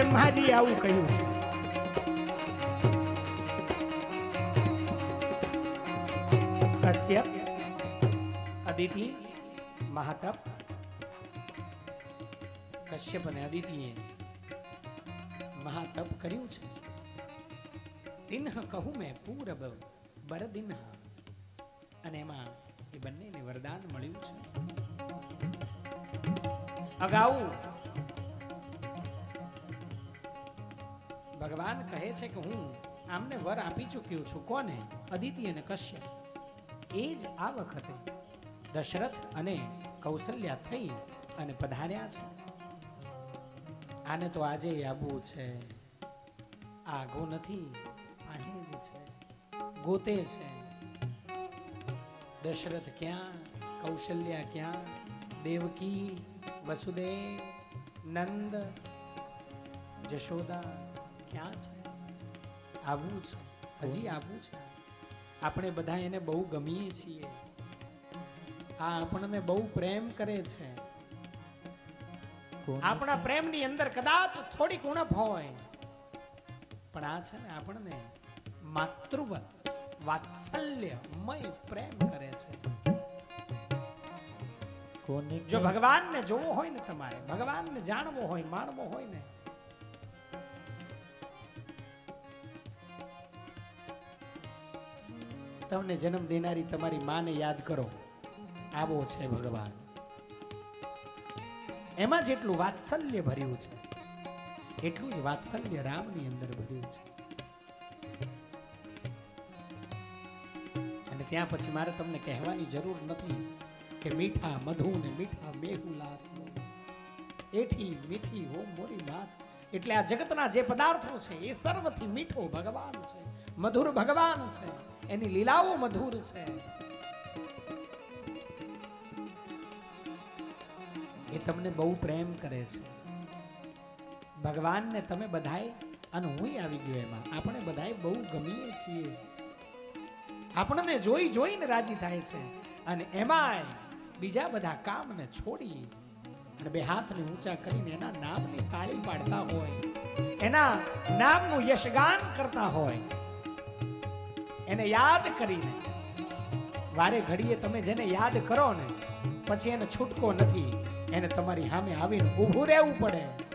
બ્રહ્માજી આવું કહ્યું છે. કશ્યપ અદિતિ, મહાતપ. કશ્યપ અને અદિતિએ મહાતપ કર્યું છે. દિનહ કહું મેં પૂરબ બરદિનહ અને એમાં એ બંનેને વરદાન મળ્યું છે. અગાઉ ભગવાન કહે છે કે હું આમને વર આપી ચૂક્યો છું. કોને? અદિતિ અને કશ્યપ. એ જ આ વખતે દશરથ અને કૌશલ્યા થઈ અને પધાર્યા છે. આને તો આજે આવવું છે, આગો નથી અહીં જ છે, ગોતે છે. દશરથ ક્યાં, કૌશલ્યા ક્યાં, દેવકી, વસુદેવ, નંદ, જશોદા ક્યાં છે? આવવું છે. હજી આવવું છે. આપણે બધા એને બહુ ગમીએ છીએ. આ આપણને બહુ પ્રેમ કરે છે. આપણા પ્રેમની અંદર કદાચ થોડીક ઉણપ હોય. પણ આ છે ને આપણને માતૃવત વાત્સલ્યમય પ્રેમ કરે છે. જો ભગવાનને જોવો હોય ને તમારે ભગવાનને જાણવો હોય માણવો હોય ને તમને જન્મ દેનારી તમારી માને યાદ કરો. આવો છે ભગવાન. એમાં જેટલું વાત્સલ્ય ભર્યું છે, એટલું જ વાત્સલ્ય રામની અંદર ભર્યું છે. અને ત્યાં પછી મારે તમને કહેવાની જરૂર નથી કે મીઠા મધુ ને મીઠા મેહુલા એઠી મીઠી હો મોરી વાત એટલે આ જગતના જે પદાર્થો છે, એ સર્વથી મીઠો ભગવાન છે, મધુર ભગવાન છે, એની લીલાઓ મધુર છે. એ તમને બહુ પ્રેમ કરે છે. ભગવાનને તમે બધાય અને હું આવી ગયો એમાં, આપણે બધાય બહુ ગમીએ છીએ. આપણને જોઈ જોઈને રાજી થાય છે, અને એમાંય બીજા બધા કામને છોડી, અને બે હાથને ઊંચા કરીને એના નામની તાળી પાડતા એના નામનું યશગાન કરતા હોય. એને યાદ કરીને. વારે ઘડીએ તમે જેને યાદ કરો ને, પછી એને છૂટકો નથી. એને તમારી સામે આવીને ઊભું રહેવું પડે.